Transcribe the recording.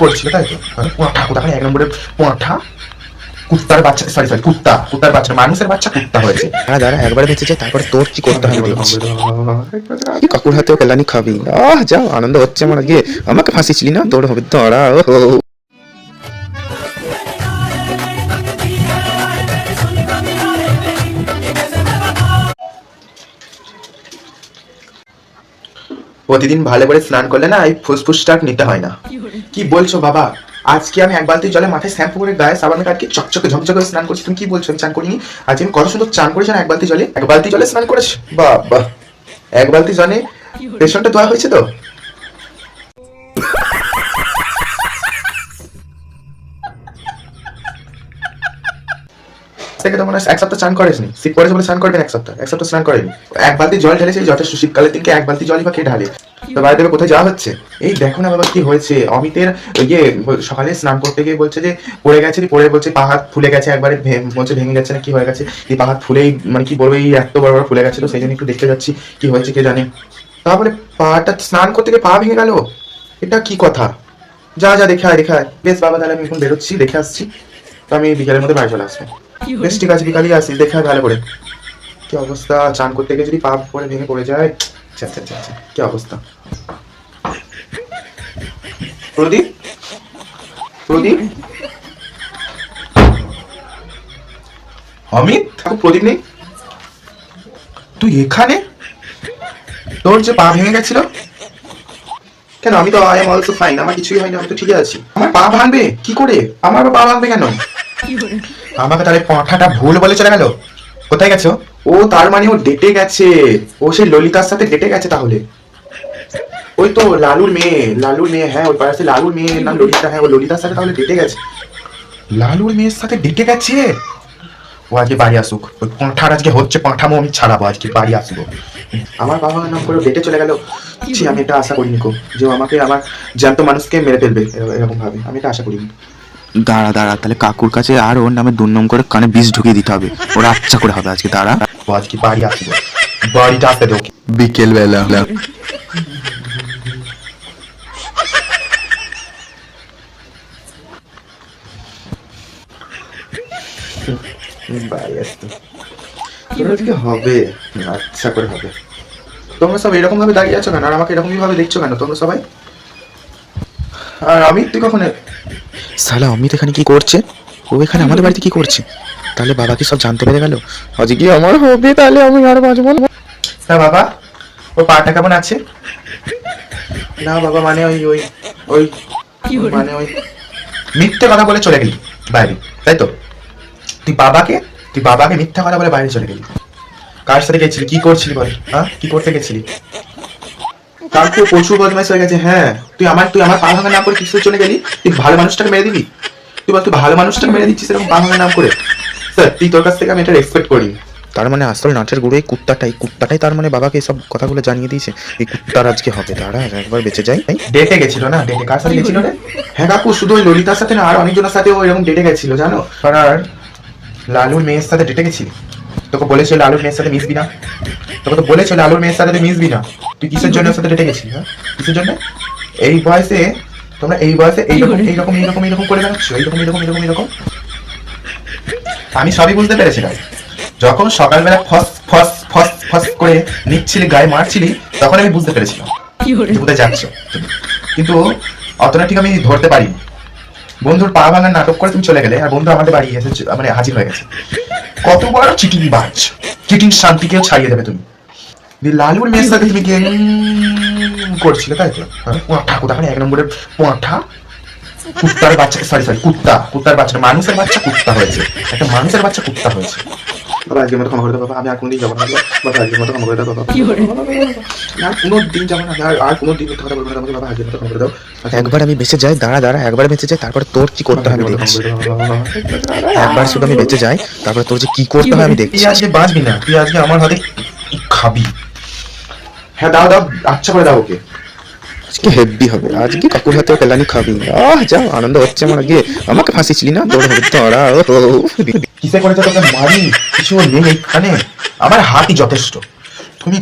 করছিলে তাই বাচ্চা সরি সরি বাচ্চা, মানুষের বাচ্চা হয়েছে। হ্যাঁ একবার বেঁচে যায় তারপরে তোর কি করতে হবে কাকুর হাতেও কেলানি খাবি। আহ যা আনন্দ হচ্ছে আমার আগে আমাকে ফাঁসিছিলি না? তোর হবে, দাঁড়া প্রতিদিন ভালো করে স্নান করলে না এই ফুসফুসটা নিতে হয় না। কি বলছো বাবা? আজকে আমি এক বালতি জলে মাথায় শ্যাম্পু করে গায়ে সাবান কাটকে চকচকে করে স্নান করছি। তুমি কি বলছো? আমি চান করিনি। আজকে আমি কত সুন্দর চান করেছি না এক বালতি জলে? এক বালতি জলে স্নান করেছি? বাহ বাহ। এক বালতি জলে পেছনটা ধোয়া হয়েছে তো? থেকে তো এক সপ্তাহ চান করেনি। শীত পড়েছে বলে স্নান করবেন এক সপ্তাহ। এক সপ্তাহ স্নান করেনি। এক বালতি জল ঢেলেছে যথেষ্ট শীতকালের দিনকে এক বালতি জলই বা কে ঢালে? তো বাইরে থেকে কোথায় যাওয়া হচ্ছে? এই দেখো না বাবা কি হয়েছে। অমিতের ইয়ে সকালে স্নান করতে গিয়ে বলছে যে, পড়ে গেছে পড়ে বলছে পাহাড় ফুলে গেছে একবারে বলছে ভেঙে গেছে না, কি হয়ে গেছে? এই পাহাড় ফুলেই মানে কি বলব, এই এত বড় বড় ফুলে গেছে তো সেই জন্য একটু দেখতে যাচ্ছি, কি হয়েছে কে জানে। তারপরে পাহাড়টা স্নান করতে গিয়ে পা ভেঙে গেল। এটা কি কথা? যা যা, দেখে আয় দেখে আয়। বেশ, বাবা, তাহলে আমি এখন বেরোচ্ছি, দেখে আসছি। তো আমি বিকালের মধ্যে বাড়ি চলে আসব। বেশ ঠিক আছে বিকালই আসিস দেখে ভালো করে। কি অবস্থা? চান করতে গিয়ে যদি পা পরে ভেঙে পড়ে যায়? আচ্ছা আচ্ছা আচ্ছা কি অবস্থা? প্রদীপ? প্রদীপ? অমিত? প্রদীপ নেই? তুই এখানে? তোর যে পা ভেঙে গেছিল? কেন? আমি তো আই এম অলসো ফাইন আমার কিছুই হয়নি আমি তো ঠিকই আছি। আমার পা ভাঙবে? কি করে? আমার পা ভাঙবে কেন? আমাকে তাহলে পাঁঠাটা ভুল বলে চলে গেল? কোথায় গেছো? ও তার মানে ও ডেটে গেছে। ও সেই ললিতার সাথে ডেটে গেছে তাহলে। ওই তো লালুর মেয়ে লালুর মেয়ে হ্যাঁ ওই পাশে লালুর মেয়ে নাম ললিতা হ্যাঁ ও ললিতার সাথে তাহলে ডেটে গেছে। লালুর মেয়ের সাথে ডেটে গেছে? ও আজকে বাড়ি আসুক। ওই পাঁঠার আজকে হচ্ছে পাঁঠামো আমি ছাড়াবো আজকে বাড়ি আসব। আমার বাবা নাম করে ডেটে চলে গেল? ছি আমি এটা আশা করিনি কো যে আমাকে আমার জ্যান্ত মানুষকে মেরে ফেলবে এরকম ভাবে। আমি এটা আশা করিনি। দাঁড়া দাঁড়া তাহলে কাকুর কাছে আর ওর নামে দুর্নম করে কানে বিষ ঢুকিয়ে দিতে হবে। ওর আচ্ছা করে হবে আজকে দাঁড়া। ও আজকে বাড়ি আসব। বাড়িটা আসতে দেবো বিকেল বেলা বাড়ি আসতে আজকে হবে। আচ্ছা করে হবে। তোমরা সব এরকম ভাবে দাঁড়িয়ে আছো কেন? আর আমাকে এরকমই ভাবে দেখছ কেন তোমরা সবাই? আর আমি তুই কখন এ- সালা অমিত এখানে কি করছে? ও এখানে আমাদের বাড়িতে কি করছে? তাহলে বাবা কি সব জানতে পেরে গেল? আজকে আমার হবে? তাহলে আমি আর বাঁচবো না। না বাবা ও পাটা কেমন আছে? না বাবা মানে ওই ওই ওই মানে ওই মিথ্যে কথা বলে চলে গেলি বাইরে তাই তো? তুই বাবাকে তুই বাবাকে মিথ্যা কথা বলে বাইরে চলে গেলি। কার সাথে গেছিলি? কি করছিলি বল? হ্যাঁ? কি করতে গেছিলি? কালকে প্রচুর বদমাইশ হয়ে গেছে হ্যাঁ তুই আমার তুই আমার পা ভাঙার নাম করে কিছু চলে গেলি? তুই ভালো মানুষটাকে মেরে দিবি তুই বল তুই ভালো মানুষটাকে মেরে দিচ্ছিস এরকম পা ভাঙার নাম করে? স্যার তুই তোর কাছ থেকে আমি এটা এক্সপেক্ট করি। তার মানে আসল নাটের গুঁড়ো এই কুত্তাটাই কুত্তাটাই তার মানে বাবাকে সব কথাগুলো জানিয়ে দিয়েছে। এই কুত্তার আজকে হবে দাঁড়া একবার বেঁচে যাই। ডেটে গেছিল না? ডেটে কার সাথে গেছিল রে? হ্যাঁ কাকু শুধু ওই ললিতার সাথে না আর অনেকজনের সাথে ও এরকম ডেটে গেছিল জানো? আর লালুর মেয়ের সাথে ডেটে গেছিলি? তোকে বলেছিল লালুর মেয়ের সাথে মিশবি না। তোকে তো বলেছিল লালুর মেয়ের সাথে মিশবি না। তুই কিসের জন্য সাথে ডেটে গেছিলি হ্যাঁ? কিসের জন্য? এই বয়সে তোমরা এই বয়সে এইরকম এইরকম এইরকম এইরকম করে বেড়াচ্ছ এইরকম এইরকম এরকম এরকম আমি সবই বুঝতে পেরেছিলাম যখন সকালবেলা ফস ফস ফস ফস করে নিচ্ছিলি গায়ে মারছিলি তখন আমি বুঝতে পেরেছিলাম। কোথায় যাচ্ছ। কিন্তু অতটা ঠিক আমি ধরতে পারিনি। বন্ধুর পা ভাঙার নাটক করে তুমি চলে গেলে আর বন্ধু আমাদের বাড়ি এসে মানে হাজির হয়ে গেছে। কত বড় চিটিং বাজ? চিটিং শান্তিকে ছাড়িয়ে দেবে তুমি। দিয়ে লালুর মেয়ের সাথে তুমি গেম করছিলে, তাই তো? ঠাকুর পোঁঠা কোথাকার এক নম্বরের পোঁঠা কুত্তার বাচ্চাকে সরি সরি কুত্তা, কুত্তার বাচ্চা মানুষের বাচ্চা কুত্তা হয়েছে। একটা মানুষের বাচ্চা কুত্তা হয়েছে। বাবা আজকের মতো ক্ষমা করে দাও বাবা আমি আর কোনদিন যাব না বাবা আজকের মতো ক্ষমা করে দাও বাবা। আর কোনো দিন যাব না আর কোনো দিন কথা বলব না আমাকে বাবা আজকের মতো ক্ষমা করে দাও। একবার আমি বেঁচে যাই দাঁড়া দাঁড়া একবার বেঁচে যাই তারপরে তোর কি করতে হবে দেখছি একবার শুধু আমি বেঁচে যাই তারপরে তোর যে কি করতে হবে আমি দেখছি। আজকে বাঁচবি না তুই আজকে আমার হাতে খাবি। হ্যাঁ দাও দাও আচ্ছা করে দাও ওকে। আজকে হেভি হবে আজকে কাকুর হাতে কেলানি খাবি। আহ যা আনন্দ হচ্ছে আমার আগে। আমাকে ফাঁসিছিলি না? তোর হবে তোরা ও কিসে করেছে তোকে মারি? কিছু নেই এখানে। আমার হাতই যথেষ্ট। তুমি